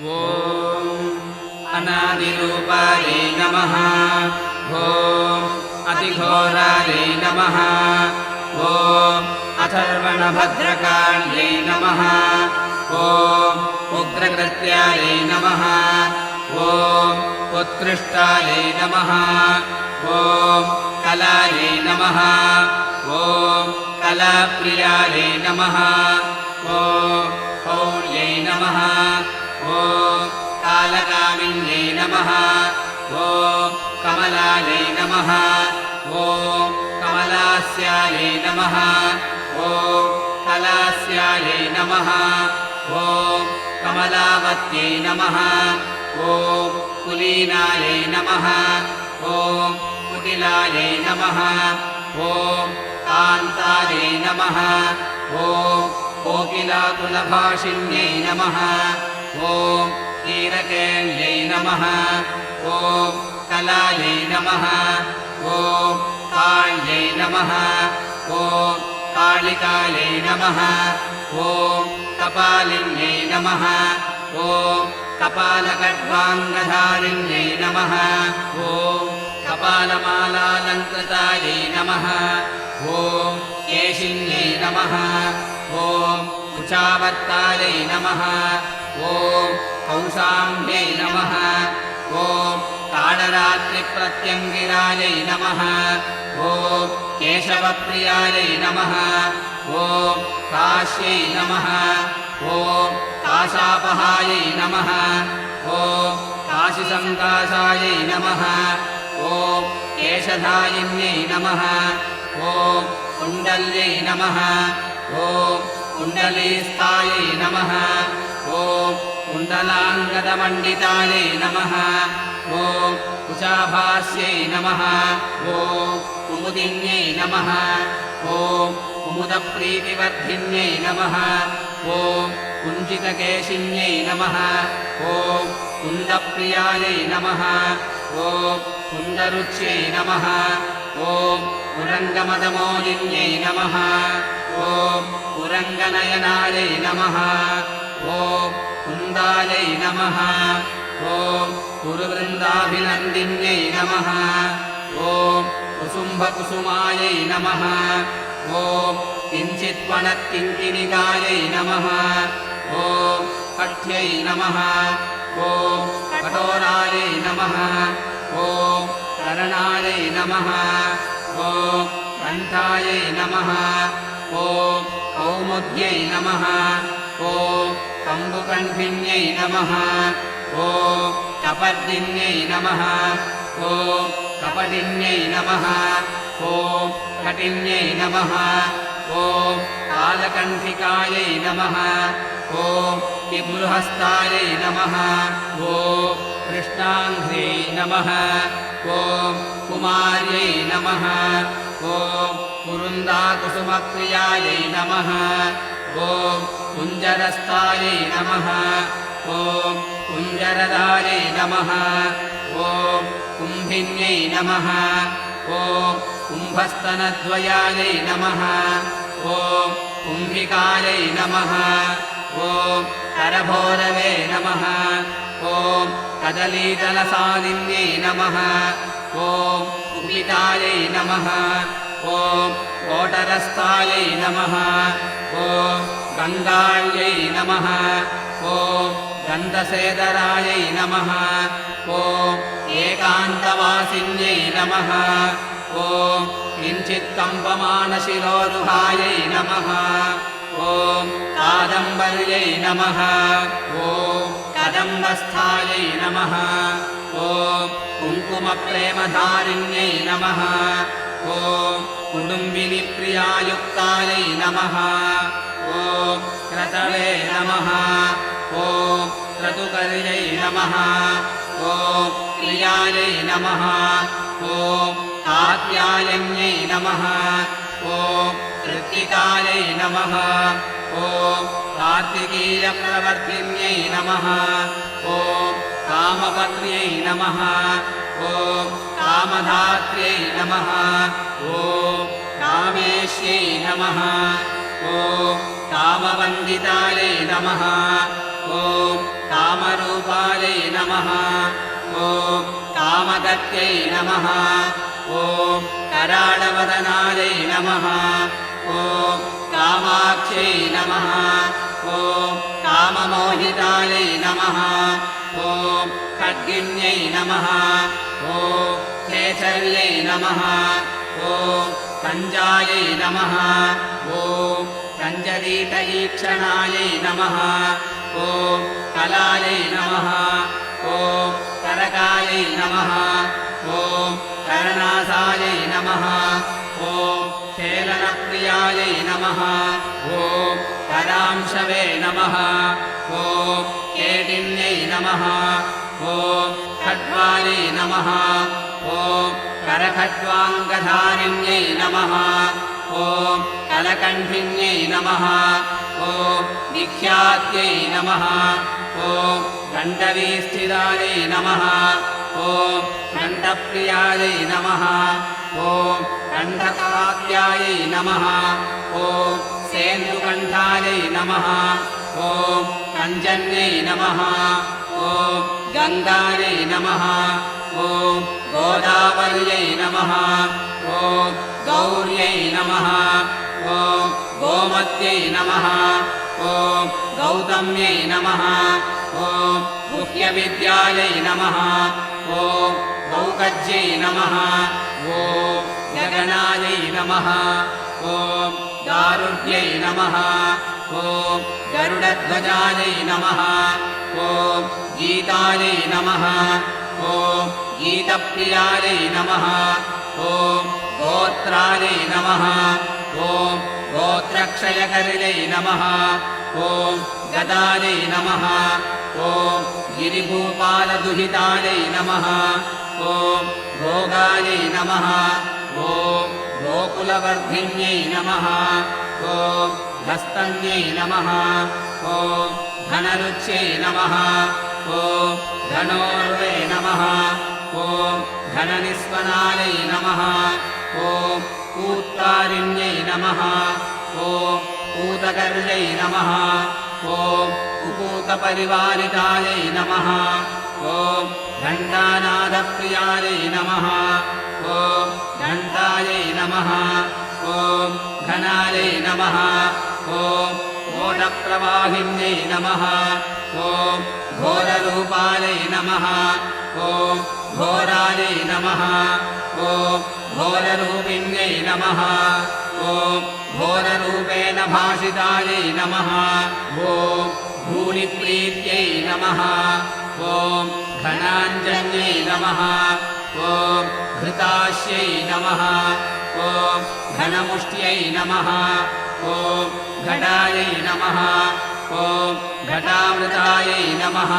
ॐ अनादिरूपायै नमः। ॐ अतिघोरायै नमः। ॐ अथर्वणभद्रकाण्यै नमः। ॐ उग्रकृत्यायै नमः। ॐ उत्कृष्टायै नमः। ॐ कलायै नमः। ॐ कलाप्रियायै नमः। ॐ कौर्यै नमः ॐ कालकामिन्यै नमः। ॐ कमलायै नमः। ॐ कमलास्यायै नमः। ॐ कलास्यायै नमः। ॐ कमलावत्यै नमः। ॐ कुलीनायै नमः। ॐ कुटिलायै नमः। ॐ कान्तायै नमः। ॐ कोकिलाकुलभाषिण्यै नमः ॐ कीरकेण्यै नमः। ॐ कलायै नमः। ॐ काళ్यै नमः। ॐ कालिकायै नमः। ॐ कपालिन्यै नमः। ॐ कपालकड्वाङ्गधारिण्यै नमः। ॐ कपालमालालङ्कृतायै नमः। ॐ केशिन्यै नमः। ॐ कुचावर्तायै नमः। ॐ कौशाम्यै नमः। ॐ ताडरात्रिप्रत्यङ्गिरायै नमः। ॐ केशवप्रियायै नमः। ॐ काश्यै नमः। ॐ काशापहायै नमः। ॐ काशिसङ्काशायै नमः। ॐ केशधायिन्यै नमः। ॐ कुण्डल्यै नमः। ॐ कुण्डलीस्थायै नमः। ॐ कुण्डलाङ्गदमण्डितायै नमः। ॐ कुचाभास्यै नमः। ॐ कुमुदिन्यै नमः। ॐ कुमुदप्रीतिवर्धिन्यै नमः। ॐ कुञ्जितकेशिन्यै नमः। ॐ कुन्दप्रियायै नमः। ॐ कुन्दरुच्यै नमः। ॐ पुरङ्गमदमोदिन्यै नमः ॐ पुरङ्गनयनायै नमः। ॐ कुन्दायै नमः। ॐ कुरुवृन्दाभिनन्दिन्यै नमः। ॐ कुसुम्भकुसुमायै नमः। ॐ किञ्चित्वनत्किङ्किणिकायै नमः। ॐ कठ्यै नमः। ॐ कठोरायै नमः। ॐ करणायै नमः। ॐ कण्ठायै नमः ॐ कौमुद्यै नमः। ॐ कम्बुकण्ठिन्यै नमः। ॐ कपर्दिन्यै नमः। ॐ कपटिन्यै नमः। ॐ कटिन्यै नमः। ॐ कालकण्ठिकायै नमः। ॐ किबृहस्तायै नमः। ॐ कृष्णाङ्घ्रै नमः। ॐ कुमार्यै नमः। ॐ कुरुन्दाकुसुमप्रियायै नमः। ॐ कुञ्जरस्तायै नमः। ॐ कुञ्जरदायै नमः। ॐ कुम्भिन्यै नमः। ॐ कुम्भस्तनद्वयायै नमः। ॐ कुम्भिकायै नमः। ॐ करभोरवे नमः। ॐ कदलीजलसादिन्यै नमः। ॐ कुपितायै नमः ॐ कोटरस्थायै नमः ॐ गङ्गायै नमः ॐ गन्धसेदरायै नमः ॐ एकान्तवासिन्यै नमः ॐ किञ्चित्कम्पमानशिरोरुहायै नमः ॐ कादम्बर्यै नमः ॐ कदम्बस्थायै नमः ॐ कुङ्कुमप्रेमधारिण्यै नमः ॐ कुटुम्बिनिप्रियायुक्तायै नमः। ॐ क्रतवे नमः। ॐ क्रतुकर्यै नमः। ॐ प्रियायै नमः। ॐ कात्यायन्यै नमः। ॐ कृत्तिकायै नमः। ॐ कार्तिकीयप्रवर्तिन्यै नमः। ॐ कामपत्न्यै नमः कामधात्र्यै नमः। ॐ कामेश्यै नमः। ॐ कामवन्दितायै नमः। ॐ कामरूपायै नमः। ॐ कामगत्यै नमः। ॐ कराळवदनायै नमः। ॐ कामाक्ष्यै नमः। ॐ काममोहितायै नमः। ॐ खड्गिन्यै नमः केचर्यै नमः। ॐ कञ्जायै नमः। ॐ कञ्जरीतईक्षणायै नमः। ॐ कलायै नमः। ॐ करकायै नमः। ॐ करणासायै नमः। ॐ खेलनप्रियायै नमः। ॐ करांशवे नमः। ॐ केटिन्यै नमः। ॐ खड्वायै नमः। ॐ करखड्वाङ्गधारिण्यै नमः। ॐ कलकण्ठिन्यै नमः। ॐ निख्यात्यै नमः। ॐ कण्ठवीस्थिरायै नमः। ॐ कण्ठप्रियायै नमः। ॐ कण्ठकात्यायै नमः। ॐ सेन्दुकण्ठायै नमः। ॐ कञ्जन्यै नमः। ॐ गङ्गायै नमः। ॐ गोदावर्यै नमः। ॐ गौर्यै नमः। ॐ गोमत्यै नमः। ॐ गौतम्यै नमः। ॐ गुह्यविद्यायै नमः। ॐ गौकज्यै नमः। ॐ गगनायै नमः। ॐ दारुढ्यै नमः। ॐ गरुडध्वजायै नमः ॐ गीतायै नमः। ॐ गीतप्रियायै नमः। ॐ गोत्रायै नमः। ॐ गोत्रक्षयकरिणै नमः। ॐ गदायै नमः। ॐ गिरिभूपालदुहितायै नमः। ॐ भोगायै नमः। ॐ गोकुलवर्धिन्यै नमः। ॐ हस्तन्यै नमः। ॐ धनरुच्यै नमः। ॐ धनोर्वे नमः। ॐ धननिस्वनायै नमः। ॐ पूत्तारिण्यै नमः। ॐ पूतकर्यै नमः। ॐ कुपूतपरिवारितायै नमः। ॐ घण्टानादप्रियायै नमः। ॐ घण्टायै नमः। ॐ घनायै नमः। ॐ ओटप्रवाहिन्यै नमः। ॐ घोररूपायै नमः। ॐ घोरायै नमः। ॐ घोररूपिण्यै नमः। ॐ घोररूपेण भाषितायै नमः। ॐ भूरिप्रीत्यै नमः। ॐ घनाञ्जन्यै नमः। ॐ घृतास्यै नमः। ॐ घनमुष्ट्यै नमः। ॐ घटायै नमः। ॐ घटामृतायै नमः।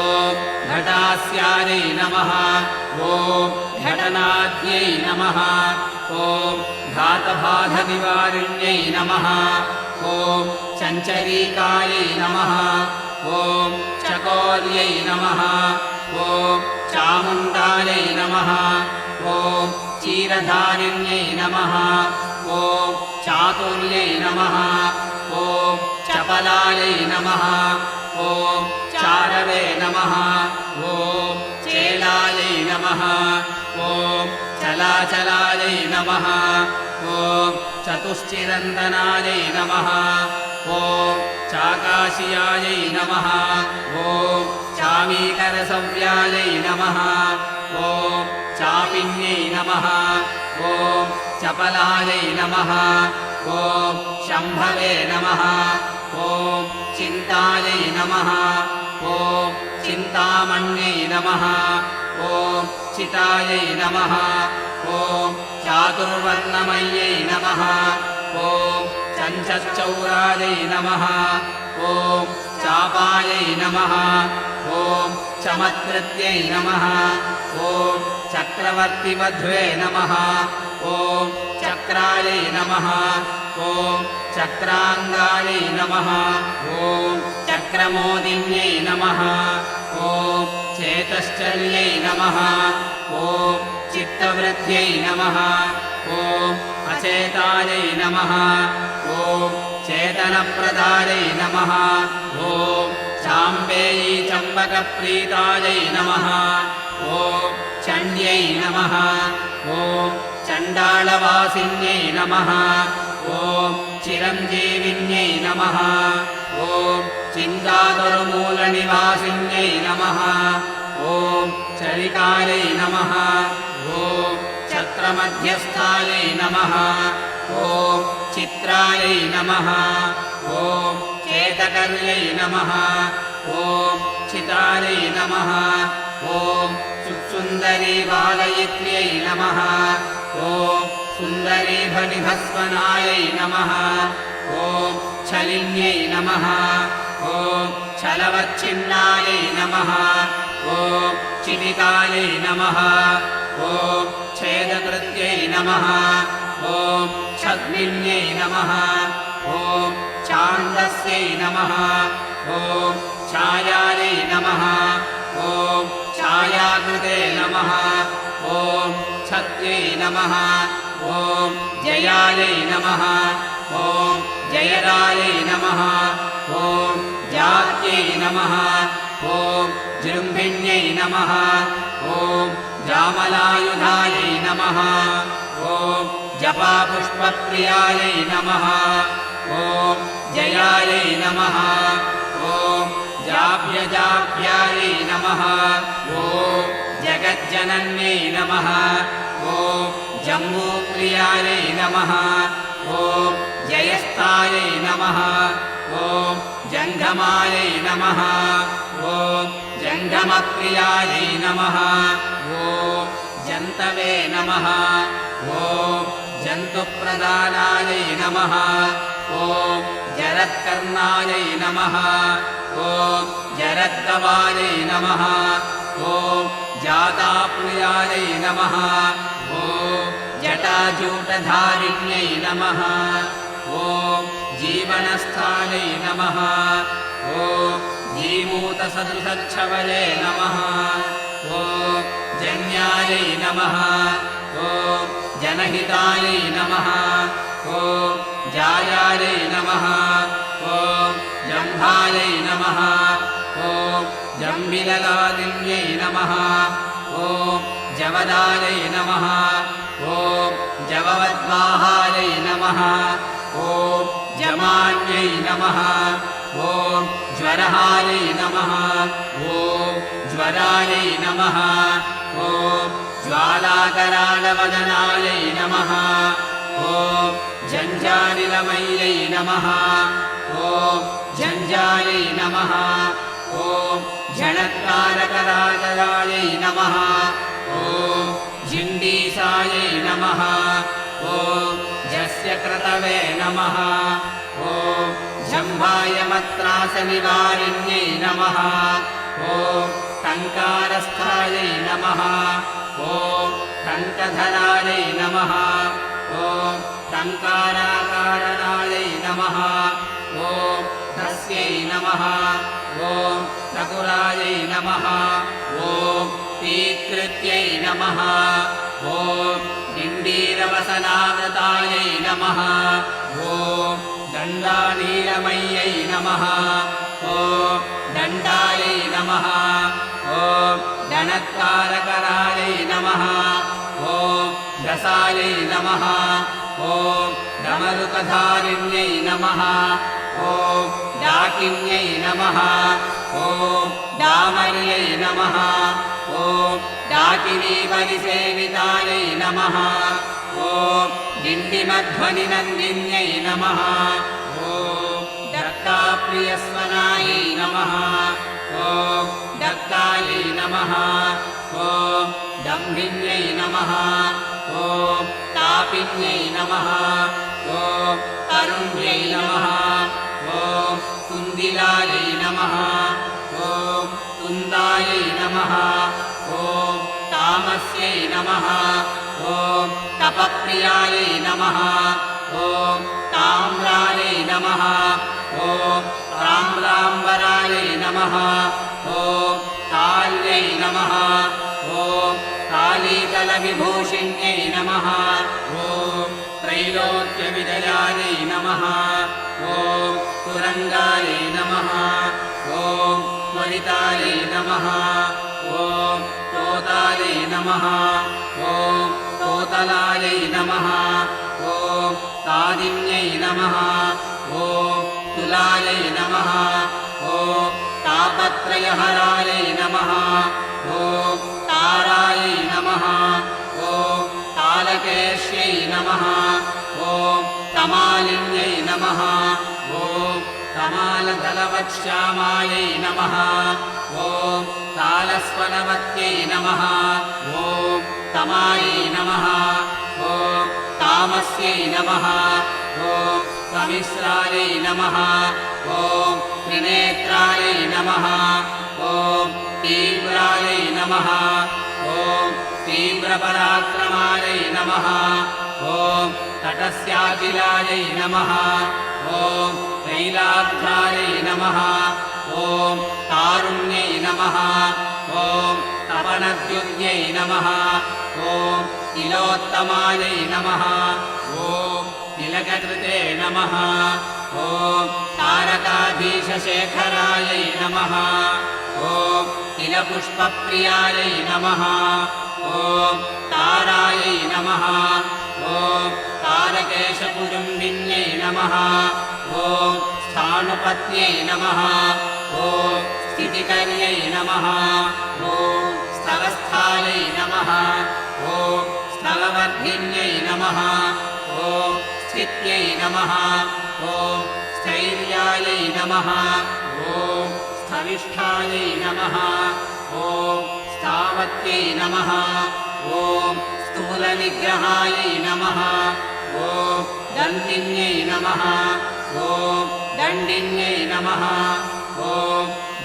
ॐ घटास्यायै नमः। ॐ घटनाद्यै नमः। ॐ घातबाधनिवारिण्यै नमः। ॐ चञ्चरीकायै नमः। ॐ चकोर्यै नमः। ॐ चामुण्डायै नमः। ॐ क्षीरधारिण्यै नमः ॐ चातुर्यै नमः। ॐ चपलायै नमः। ॐ चारवे नमः। ॐ चेलायै नमः। ॐ चलाचलायै नमः। ॐ चतुश्चिरन्दनायै नमः। ॐ चाकाशियायै नमः। ॐ चामीकरसव्यायै नमः। ॐ चापिन्यै नमः ॐ चपलायै नमः। ॐ शम्भवे नमः। ॐ चिन्तायै नमः। ॐ चिन्तामण्यै नमः। ॐ चितायै नमः। ॐ चातुर्वर्णमय्यै नमः। ॐ चञ्चच्चौरायै नमः। ॐ चापायै नमः। ॐ चमत्कृत्यै नमः। ॐ चक्रवर्तिवध्वे नमः। ॐ चक्रायै नमः। ॐ चक्राङ्गायै नमः। ॐ चक्रमोदिन्यै नमः। ॐ चेतश्चर्यै नमः। ॐ चित्तवृद्ध्यै नमः। ॐ अचेतायै नमः। ॐ चेतनप्रदायै नमः। ॐ चाम्बेयी चम्बकप्रीतायै नमः। ॐ चण्ड्यै नमः। ॐ चण्डालवासिन्यै नमः। ॐ चिरञ्जीविन्यै नमः। ॐ चिन्तादुर्मूलनिवासिन्यै नमः। ॐ चरिकायै नमः। ॐ छत्रमध्यस्थायै नमः। ॐ चित्रायै नमः। ॐ चेतकर्यै नमः। ॐ चितायै नमः। ॐ सुन्दरी बालयित्र्यै नमः। ॐ सुन्दरी भनिभस्वनायै नमः। ॐ छलिन्यै नमः। ॐ छलवच्छिन्नायै नमः। ॐ चितिकायै नमः। ॐ छेदकृत्यै नमः। ॐ छद्मिन्यै नमः। ॐ चान्दस्यै नमः। ॐ छायायै नमः छत्यै नमः। ॐ जयरायै नमः। ॐ जात्यै नमः। ॐ जृम्भिण्यै नमः। ॐ जामलायुधायै नमः। ॐ जपापुष्पप्रियायै नमः। ॐ जयायै नमः। ॐ जाभ्यजाभ्यायै नमः। ॐ जगज्जनन्यै नमः ॐ जम्बूप्रियायै नमः। ॐ जयस्थायै नमः। ॐ जङ्गमायै नमः। ॐ जङ्गमप्रियायै नमः। ॐ जन्तवे नमः। ॐ जन्तुप्रदानायै नमः। ॐ जरत्कर्णायै नमः। ॐ जरद्गवायै नमः। ॐ जाताप्रियायै नमः जटाजूटधारिण्यै नमः। ॐ जीवनस्थायै नमः। ॐ जीमूतसदृशच्छवये नमः। ॐ जन्यायै नमः। ॐ जनहितायै नमः। ॐ जायायै नमः। ॐ जम्भायै नमः। ॐ जम्बिललादिन्यै नमः। ॐ जवदायै नमः ॐ जववद्वाहायै नमः। ॐ जमान्यै नमः। ॐ ज्वरहायै नमः। ॐ ज्वरायै नमः। ॐ ज्वालाकरालवदनायै नमः। ॐ झञ्झानिलमय्यै नमः। ॐ झञ्झायै नमः। ॐ झणत्कारकराजयायै नमः झिण्डीसायै नमः। ॐ झस्य क्रतवे नमः। ॐ जम्भायमत्रासनिवारिण्यै नमः। ॐ टङ्कारस्थायै नमः। ॐ टङ्कधरायै नमः। ॐ टङ्काराकारणायै नमः। ॐ तस्यै नमः। ॐ नकुरायै नमः। ॐ तीकृत्यै नमः। ॐ इण्डीरवसनावृतायै नमः। ॐ दण्डानीलमय्यै नमः। ॐ दण्डायै नमः। ॐ दणत्कारकरायै नमः। ॐ दसायै नमः। ॐ डमरुकधारिण्यै नमः। ॐ डाकिन्यै नमः। ॐ डामर्यै नमः। ॐ डाकिनीपरिसेवितायै नमः। ॐ डिण्डिमध्वनिनन्दिन्यै नमः। ॐ दत्ताप्रियस्वनायै नमः। ॐ दत्तायै नमः। ॐ दम्भिन्यै नमः। ॐ तापिन्यै नमः। ॐ तरुण्यै नमः। ॐ कुन्दिलायै नमः कुन्दायै नमः। ॐ तामस्यै नमः। ॐ तपप्रियायै नमः। ॐ ताम्रायै नमः। ॐ ताम्राम्बरायै नमः। ॐ काल्यै नमः। ॐ कालीतलविभूषिण्यै नमः। ॐ त्रैलोक्यविजयायै नमः। ॐ तुरङ्गायै नमः ॐ त्वरितायै नमः। ॐ तोतायै नमः। ॐ तोतलायै नमः। ॐ तादिन्यै नमः। ॐ तुलायै नमः। ॐ तापत्रयहरायै नमः। ॐ तारायै नमः। ॐ तालकेश्यै नमः। ॐ तमालिन्यै नमः तमालदलवक्ष्यामायै नमः ॐ तालस्वनवत्यै नमः ॐ तमायै नमः ॐ तामस्यै नमः ॐ समिश्रायै नमः ॐ त्रिनेत्रायै नमः ॐ तीव्रायै नमः ॐ तीव्रपराक्रमायै नमः ॐ तटस्याखिलायै नमः ॐ तैलाब्धायै नमः। ॐ तारुण्यै नमः। ॐ तपनद्युत्यै नमः। ॐ तिलोत्तमायै नमः। ॐ तिलककृते नमः। ॐ तारकाधीशशेखरायै नमः। ॐ तिलपुष्पप्रियायै नमः। ॐ तारायै नमः। ॐ तारकेशकुटुम्बिन्यै नमः ॐ स्थाणुपत्न्यै नमः। ॐ स्थितिकर्यै नमः। ॐ स्थलस्थायै नमः। ॐ स्थलवर्धिन्यै नमः। ॐ स्थित्यै नमः। ॐ स्थैर्यायै नमः। ॐ स्थविष्ठायै नमः। ॐ स्थावत्यै नमः। ॐ स्थूलनिग्रहायै नमः ॐ दन्दिन्यै नमः। ॐ दण्डिन्यै नमः। ॐ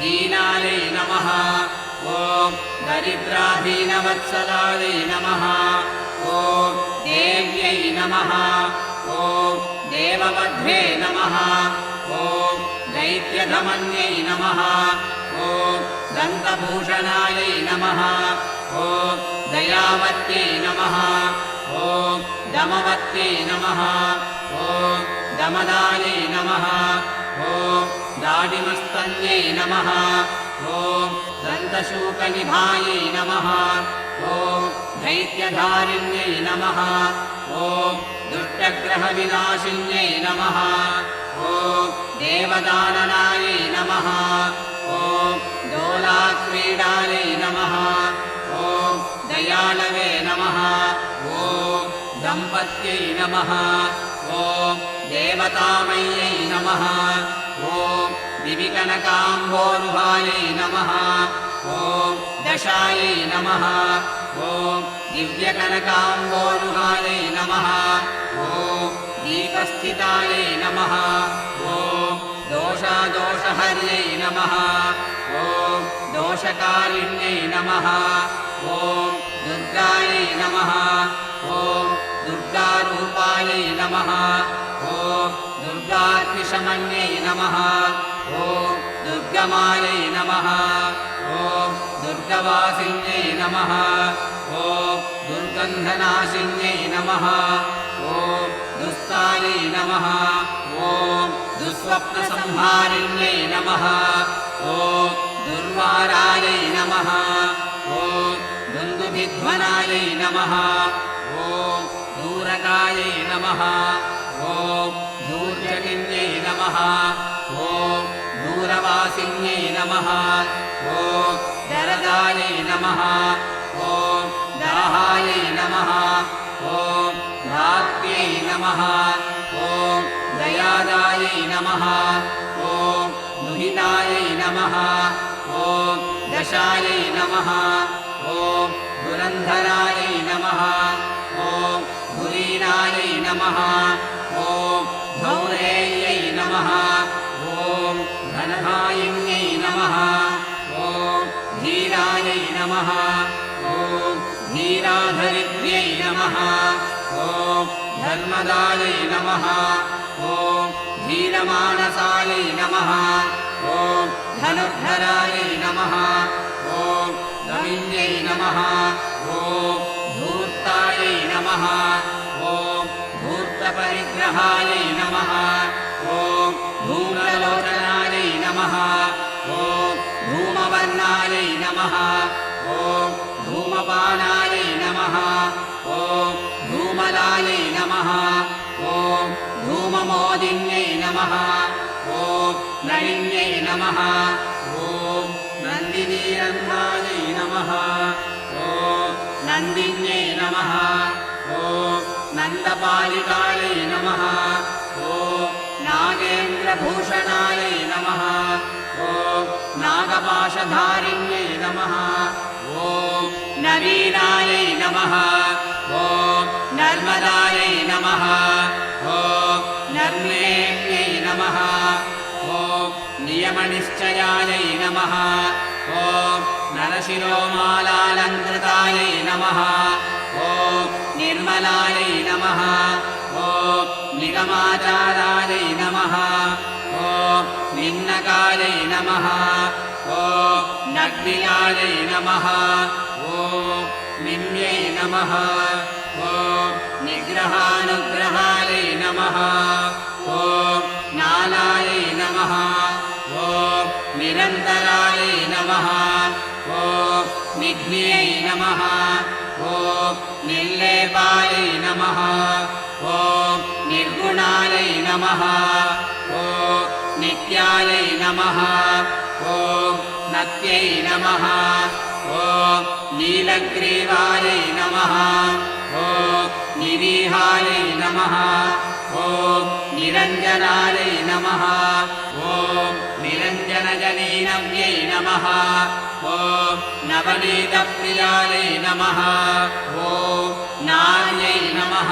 दीनायै नमः। ॐ दरिद्राधीनवत्सलायै नमः। ॐ देव्यै नमः। ॐ देववध्वे नमः। ॐ दैत्यधमन्यै नमः। ॐ दन्तभूषणायै नमः। ॐ दयावत्यै नमः। ॐ दमवत्यै नमः। ॐ दमदायै नमः। ॐ दाडिमस्तन्यै नमः। ॐ दन्तशूकनिभायै नमः। ॐ दैत्यधारिण्यै नमः। ॐ दुष्टग्रहविनाशिन्यै नमः। ॐ देवदाननायै नमः। ॐ दोलाक्रीडायै नमः। ॐ दयालवे नमः ॐ दम्पत्यै नमः। ॐ देवतामय्यै नमः। ॐ दिविकनकाम्भोरुहायै नमः। ॐ दशायै नमः। ॐ दिव्यकनकाम्भोरुहायै नमः। ॐ दीपस्थितायै नमः। ॐ दोषादोषहर्यै नमः। ॐ दोषकारिण्यै नमः। ॐ दुर्गायै नमः। ॐ दुर्गारूपायै नमः। ॐ दुर्गात्रिशमन्यै नमः। ॐ दुर्गमायै नमः। ॐ दुर्गवासिन्यै नमः। ॐ दुर्गन्धनाशिन्यै नमः। ॐ दुस्तायै नमः। ॐ दुःस्वप्नसंहारिण्यै नमः। ॐ दुर्वारायै नमः। ॐ दुन्दुभिध्वनायै नमः। ॐ दूरकायै नमः। ॐ दूर्जगिन्यै नमः। ॐ दूरवासिन्यै नमः। ॐ दरदायै नमः। ॐ दाहायै नमः। ॐ धात्र्यै नमः। ॐ दयादायै नमः। ॐ दुहितायै नमः। ॐ दशायै नमः। ॐ धुरन्धरायै नमः। ॐ धौरेयै नमः। ॐ धनधायिन्यै नमः। ॐ धीरायै नमः। ॐ धीराधरित्र्यै नमः। ॐ धर्मदायै नमः। ॐ धीरमानसायै नमः। ॐ धनुर्धरायै नमः। ॐ नमः। ॐ धूर्तायै नमः धूर्तपरिग्रहायै नमः। ॐ धूम्रलोचनायै नमः। ॐ धूम धूमपानायै नमः। ॐ धूमपानायै नमः। ॐ धूमलायै नमः। ॐ धूममोदिन्यै नमः। ॐ नलिन्यै नमः। ॐ नन्दिनीरन्ध्रायै नमः। ॐ नन्दिन्यै नमः। ॐ नन्दपालिकायै नमः। ॐ नागेन्द्रभूषणायै नमः। ॐ नागपाशधारिण्यै नमः। ॐ नवीनायै नमः। ॐ नर्मदायै नमः। ॐ नर्मेण्यै नमः। ॐ नियमनिश्चयायै नमः। ॐ नरशिरोमालालङ्कृतायै नमः। ॐ निर्मलायै नमः। ॐ निगमाचारायै नमः। ॐ निम्नकायै नमः। ॐ नग्निकायै नमः। ॐ निम्यै नमः। ॐ निग्रहानुग्रहायै नमः। ॐ नालायै नमः। ॐ निरन्तरायै नमः। ॐ निघ्न्यै नमः निर्लेपायै नमः। ॐ निर्गुणायै नमः। ॐ नित्यायै नमः। ॐ नत्यै नमः। ॐ नीलग्रीवायै नमः। ॐ निरीहायै नमः। ॐ निरञ्जनायै नमः। ॐ निरञ्जनजनीनव्यै नमः। ॐ नवनीतप्रियायै नमः। ॐ नार्यै नमः।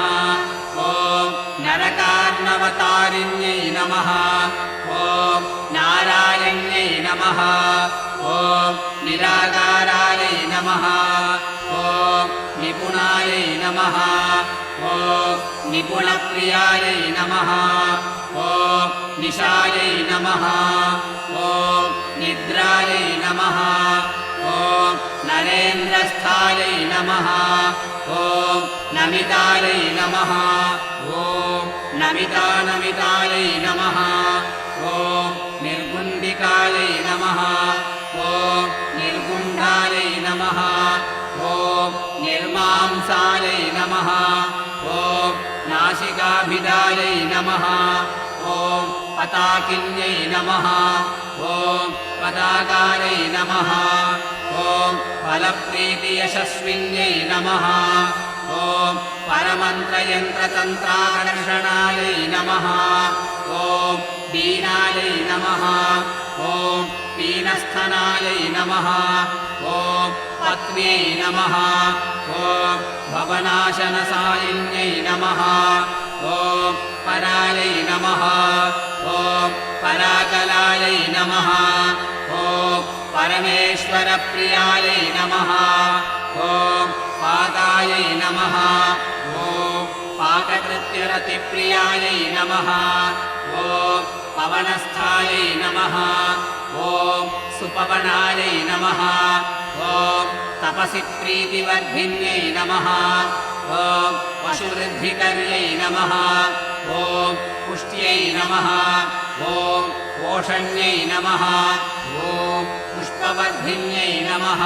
ॐ नरकार्णवतारिण्यै नमः। ॐ नारायण्यै नमः। ॐ निराकारायै नमः। ॐ निपुणायै नमः निपुणप्रियायै नमः। ॐ निशायै नमः। ॐ निद्रायै नमः। ॐ नरेन्द्रस्थायै नमः। ॐ नमितायै नमितानमितायै नमः। ॐ निर्गुण्डिकायै नमः। ॐ निर्गुण्डायै नमः। ॐ निर्मांसायै नमः नासिकाभिदायै नमः। ॐ पताकिन्यै नमः। ॐ पताकायै नमः। ॐ फलप्रीतियशस्विन्यै नमः। ॐ परमन्त्रयन्त्रतन्त्राकर्षणायै नमः। ॐ दीनायै नमः। ॐ पीनस्थनायै नमः। ॐ पत्न्यै नमः। ॐ भवनाशनसायिन्यै नमः। ॐ परायै नमः। ॐ पराकलायै नमः। ॐ परमेश्वरप्रियायै नमः। ॐ पादायै नमः। ॐ पाककृत्यरतिप्रियायै नमः। ॐ पवनस्थायै नमः। ॐ सुपवनायै नमः। ॐ तपसि प्रीतिवर्धिन्यै नमः। ॐ पशुवृद्धिकर्यै नमः। ॐ पुष्ट्यै नमः। ॐ पोषण्यै नमः। ॐ पुष्पवर्धिन्यै नमः।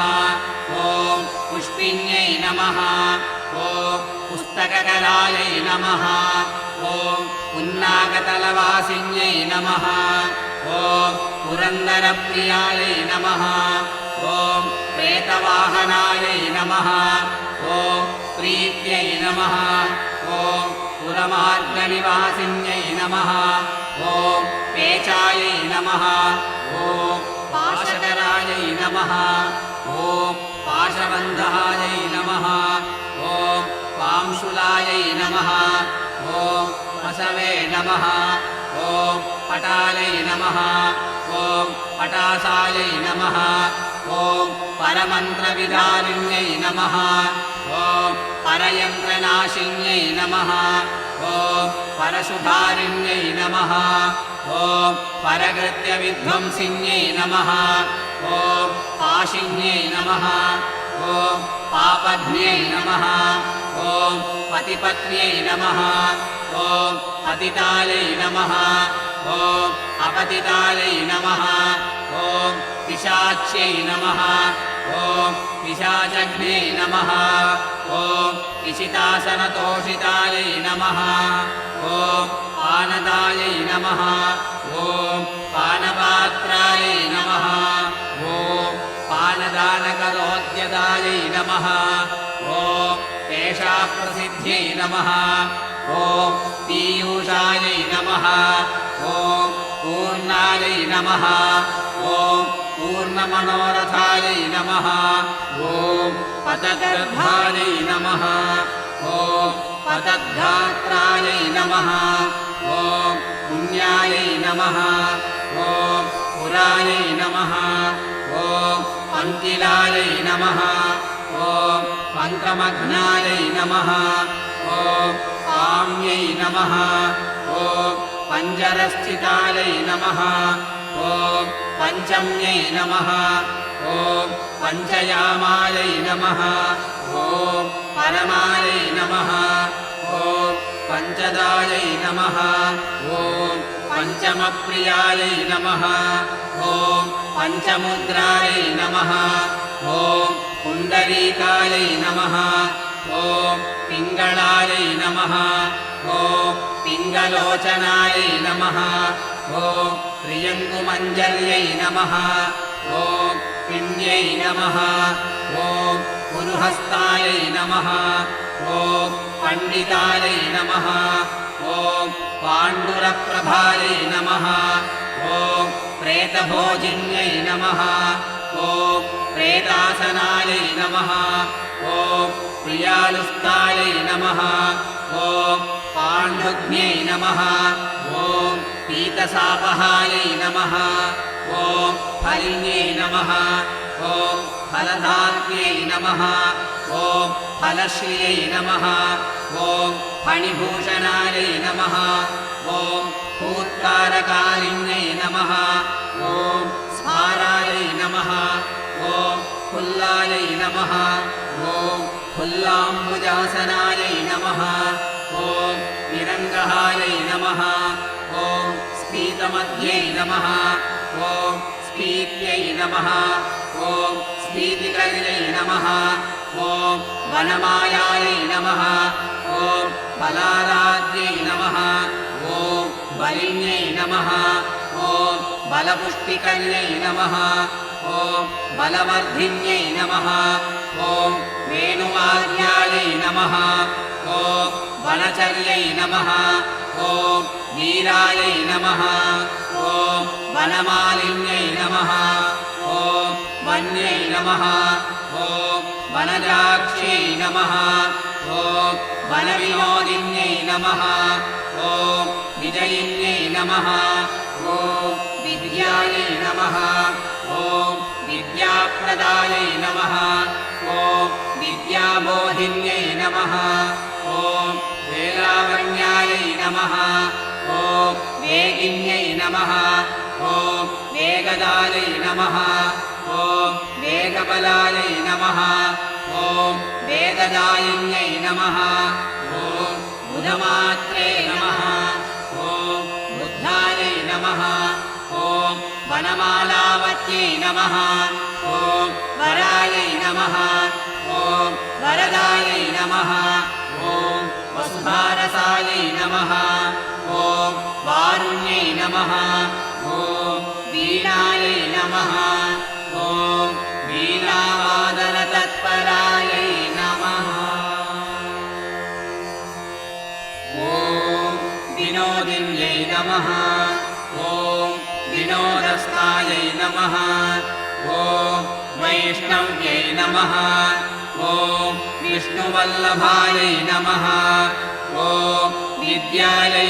ॐ पुष्पिन्यै नमः। ॐ पुस्तककलायै नमः। ॐ उन्नागतलवासिन्यै नमः ॐ पुरन्दरप्रियायै नमः। ॐ प्रेतवाहनायै नमः। ॐ प्रीत्यै नमः। ॐ पुरमार्गनिवासिन्यै नमः। ॐ पेचायै नमः। ॐ पाशकरायै नमः। ॐ पाशबन्धायै नमः। ॐ पांशुलायै नमः। ॐ वसवे नमः। ॐ पटालै नमः। ॐ पटासायै नमः। ॐ परमन्त्रविदारिण्यै नमः। ॐ परयन्त्रनाशिन्यै नमः। ॐ परशुधारिण्यै नमः। ॐ परकृत्यविध्वंसिन्यै नमः। ॐ पाशिन्यै नमः। ॐ पापध्न्यै नमः। ॐ पतिपत्न्यै नमः। ॐ पतितायै नमः। ॐ अपतितायै नमः। ॐ पिशाच्यै नमः। ॐ पिशाचग्ने नमः। ॐ इशितासनतोषितायै नमः। ॐ पानदायै नमः। ॐ पानपात्रायै नमः। ॐ पानदानकरोद्यदायै नमः केशाप्रसिद्ध्यै नमः। ॐ पीयूषायै नमः। ॐ पूर्णायै नमः। ॐ पूर्णमनोरथायै नमः। ॐ पतगर्भायै नमः। ॐ पतद्धात्रायै नमः। ॐ पुण्यायै नमः। ॐ पुरायै नमः। ॐ पङ्किलायै नमः। ॐ पङ्कमघ्नायै नमः। ॐ काम्यै नमः। ॐ पञ्जरस्थितायै नमः। ॐ पञ्चम्यै नमः। ॐ पञ्चयामायै नमः। ॐ परमायै नमः। ॐ पञ्चदायै नमः। ॐ पञ्चमप्रियायै नमः। ॐ पञ्चमुद्रायै नमः। ॐ पुण्डरीकायै नमः। ॐ पिङ्गळायै नमः। ॐ पिङ्गलोचनायै नमः। ॐ प्रियङ्गुमञ्जर्यै नमः। ॐ पिण्यै नमः। ॐ पुरुहस्तायै नमः। ॐ पण्डितायै नमः। ॐ पाण्डुरप्रभायै नमः। ॐ प्रेतभोजिन्यै नमः ॐ प्रेतासनायै नमः। ॐ प्रियालुस्तायै नमः। ॐ पाण्डुज्ञै नमः। ॐ पीतसापहायै नमः। ॐ फलिन्यै नमः। ॐ फलदात्र्यै नमः। ॐ फलश्रियै नमः। ॐ फणिभूषणायै नमः। ॐ फूत्कारकारिण्यै नमः। ॐ नमः ॐ फुल्लायै नमः ॐ फुल्लाम्बुजासनायै नमः निरङ्गहायै नमः ॐ स्फीतमध्यै नमः ॐ स्फीत्यै नमः ॐ स्फीतिकर्यै नमः ॐ वनमायायै नमः ॐ बलाराध्यै नमः ॐ बलिन्यै नमः ॐ बलपुष्टिकर्यै नमः ॐ बलवर्धिन्यै नमः। ॐ वेणुवाद्यायै नमः। ॐ वनचर्यै नमः। ॐ वीरायै नमः। ॐ वनमालिन्यै नमः। ॐ वन्यै नमः। ॐ वनजाक्ष्यै नमः। ॐ वनविनोदिन्यै नमः। ॐ विजयिन्यै नमः। ॐ विद्यायै नमः विद्याप्रदायै नमः। ॐ विद्याबोधिन्यै नमः। ॐ वेलावण्यायै नमः। ॐ वेगिन्यै नमः। ॐ वेगदायै नमः। ॐ वेगबलायै नमः। ॐ वेददायिन्यै नमः। ॐ बुधमात्रे नमः वनमालावत्यै नमः। ॐ वरायै नमः। ॐ वरदायै नमः। ॐ वसुधारसायै नमः। ॐ वारुण्यै नमः। ॐ वीणायै नमः। ॐ वीणावादनतत्परायै नमः। ॐ विनोदिन्यै नमः नमः। ॐ वैष्णव्यै नमः। ॐ विष्णुवल्लभायै नमः। ॐ विद्यायै